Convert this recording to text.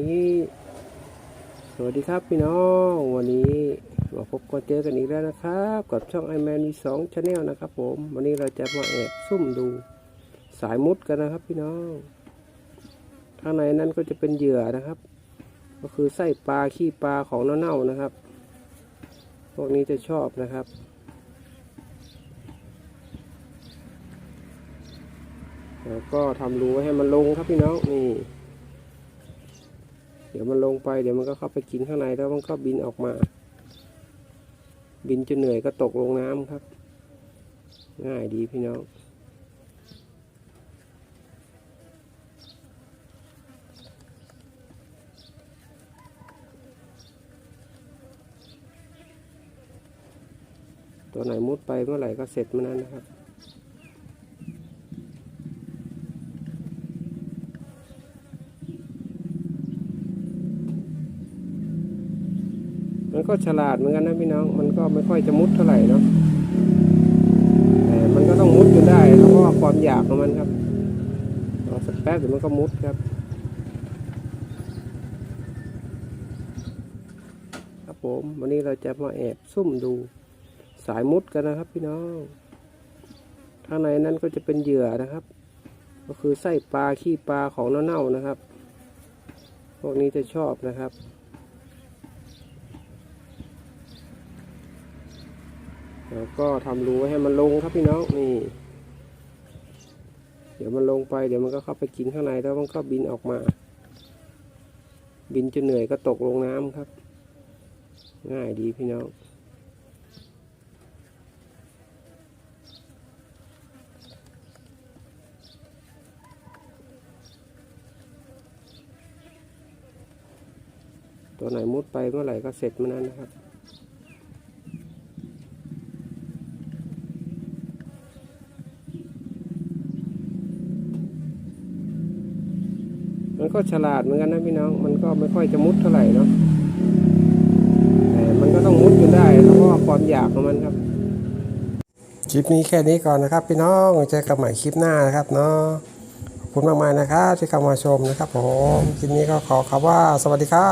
นี้ สวัสดีครับพี่น้อง วันนี้มาพบกันเจอกันอีกแล้วนะครับ กับช่องไอแมนมีสองชาแนลนะครับผม วันนี้เราจะมาแอบซุ่มดูสายมุดกันนะครับพี่น้องข้างในนั้นก็จะเป็นเหยื่อนะครับ ก็คือไส้ปลาขี้ปลาของเน่าๆนะครับ พวกนี้จะชอบนะครับแล้วก็ทำรูไว้ให้มันลงครับพี่น้องนี่ เดี๋ยวมันลงไปเดี๋ยวมันก็เข้าไปกินข้างในแล้วมันก็บินออกมา บินจนเหนื่อยก็ตกลงน้ำครับ ง่ายดีพี่น้องตัวไหนมุดไปเมื่อไหร่ก็เสร็จเมื่อนั้นนะครับ มันก็ฉลาดเหมือนกันนะพี่น้อง มันก็ไม่ค่อยจะมุดเท่าไหร่เนาะแต่มันก็ต้องมุดจนได้เพราะว่าความอยากของมันครับรอสักแป๊บเดี๋ยวมันก็มุดครับครับผมวันนี้เราจะมาแอบซุ่มดูสายมุดกันนะครับ พี่น้องข้างในนั้นก็จะเป็นเหยื่อนะครับ ก็คือไส้ปลาขี้ปลาของเน่าๆนะครับ พวกนี้จะชอบนะครับ แล้วก็ทำรูไว้ให้มันลงครับพี่น้องนี่ เดี๋ยวมันลงไปเดี๋ยวมันก็เข้าไปกินข้างในแล้วมันก็บินออกมา บินจนเหนื่อยก็ตกลงน้ำครับ ง่ายดีพี่น้องตัวไหนมุดไปเมื่อไหร่ก็เสร็จเมื่อนั้นนะครับ มันก็ฉลาดเหมือนกันนะพี่น้อง มันก็ไม่ค่อยจะมุดเท่าไหร่เนาะแต่มันก็ต้องมุดจนได้เพราะว่าความอยากของมันครับ คลิปนี้แค่นี้ก่อนนะครับ พี่น้องเจอกันใหม่คลิปหน้านะครับเนาะขอบคุณมากๆนะครับที่เข้ามาชมนะครับผมคลิปนี้ก็ขอคำว่าสวัสดีครับ